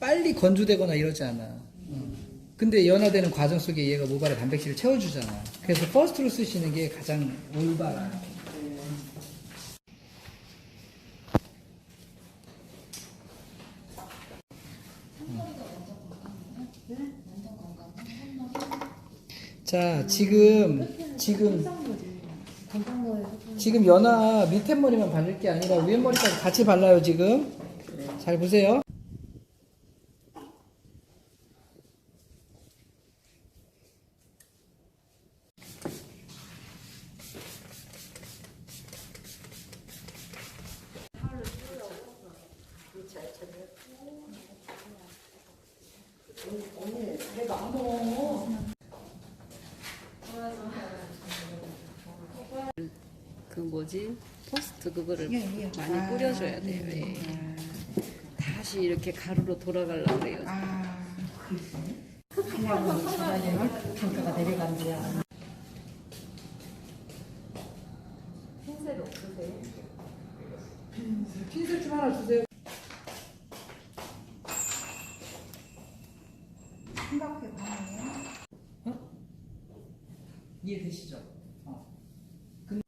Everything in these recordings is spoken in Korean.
빨리 건조되거나 이러지 않아. 근데 연화되는 과정 속에 얘가 모발에 단백질을 채워주잖아. 그래서 퍼스트로 쓰시는 게 가장 올바라. 자, 지금, 지금, 지금 연화 밑에 머리만 바를 게 아니라 위에 머리까지 같이 발라요, 지금. 잘 보세요. 그 뭐지 포스트 그거를 많이 뿌려줘야 돼요. 예. 다시 이렇게 가루로 돌아가려고 그래요. 평가가 내려간대요. 핀셋 좀 하나 주세요. 생각해 보면 어? 이해되시죠? 어. 근-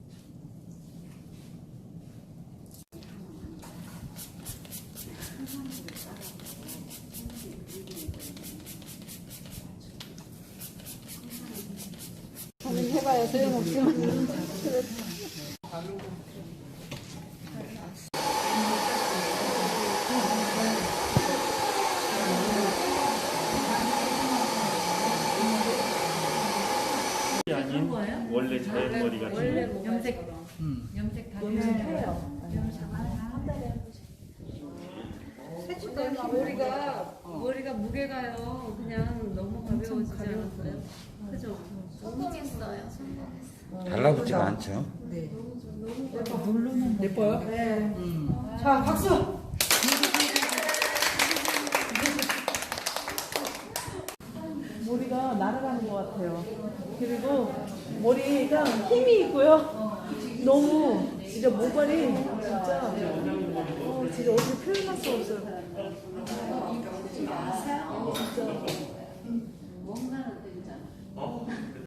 해봐야 소용없지만. 아닌 원래 자연 머리 같은 염색 음. 염색 다 머리가 머리가 무게가요. 그냥 너무 가벼워지지 않았어요. 그죠? 달라붙지가 않죠. 예뻐요? 네. 자 박수. 머리가 날아가는 것 같아요. 그리고 머리가 힘이 있고요. 너무 진짜 모발이 진짜 어, 진짜 어떻게 표현할 수 없어요. 진짜